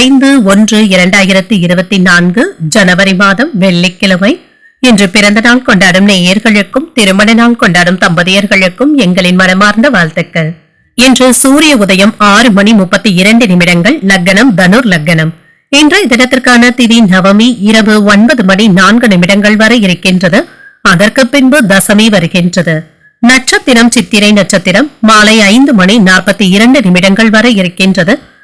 ஐந்து ஒன்று இரண்டாயிரத்தி இருபத்தி நான்கு ஜனவரி மாதம் வெள்ளிக்கிழமை. இன்று பிறந்த நாள் கொண்டாடும் நேயர்களுக்கும் திருமண நாள் கொண்டாடும் தம்பதியர்களுக்கும் எங்களின் மனமார்ந்த வாழ்த்துக்கள். இன்று சூரிய உதயம் ஆறு மணி முப்பத்தி இரண்டு நிமிடங்கள் லக்னம் தனுர் லக்னம். இன்றைய தினத்திற்கான திதி நவமி இரவு ஒன்பது மணி நான்கு நிமிடங்கள் வரை இருக்கின்றது. அதற்கு பின்பு தசமி வருகின்றது. நட்சத்திரம் சித்திரை நட்சத்திரம் மாலை ஐந்து மணி நாற்பத்தி இரண்டு நிமிடங்கள் வரை இருக்கின்றது.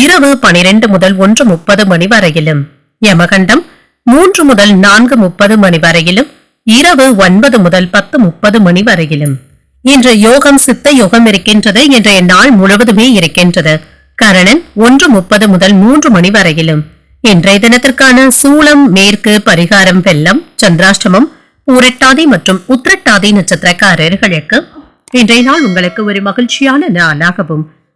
இரவு பனிரெண்டு முதல் ஒன்று முப்பது மணி வரையிலும். யமகண்டம் மூன்று முதல் நான்கு முப்பது மணி வரையிலும் இரவு ஒன்பது முதல் பத்து முப்பது மணி வரையிலும். இன்று யோகம் சித்த யோகம் இருக்கின்றது இன்றைய நாள் முழுவதுமே இருக்கின்றது. கரணன் ஒன்று முப்பது முதல் மூன்று மணி வரையிலும். இன்றைய தினத்திற்கான சூளம் மேற்கு பரிகாரம் வெள்ளம் சந்திராஷ்டமம் பூரட்டாதி மற்றும் உத்திரட்டாதி நட்சத்திரக்காரர்களுக்கு இன்றைய நாள் உங்களுக்கு ஒரு மகிழ்ச்சியான நாளாகவும்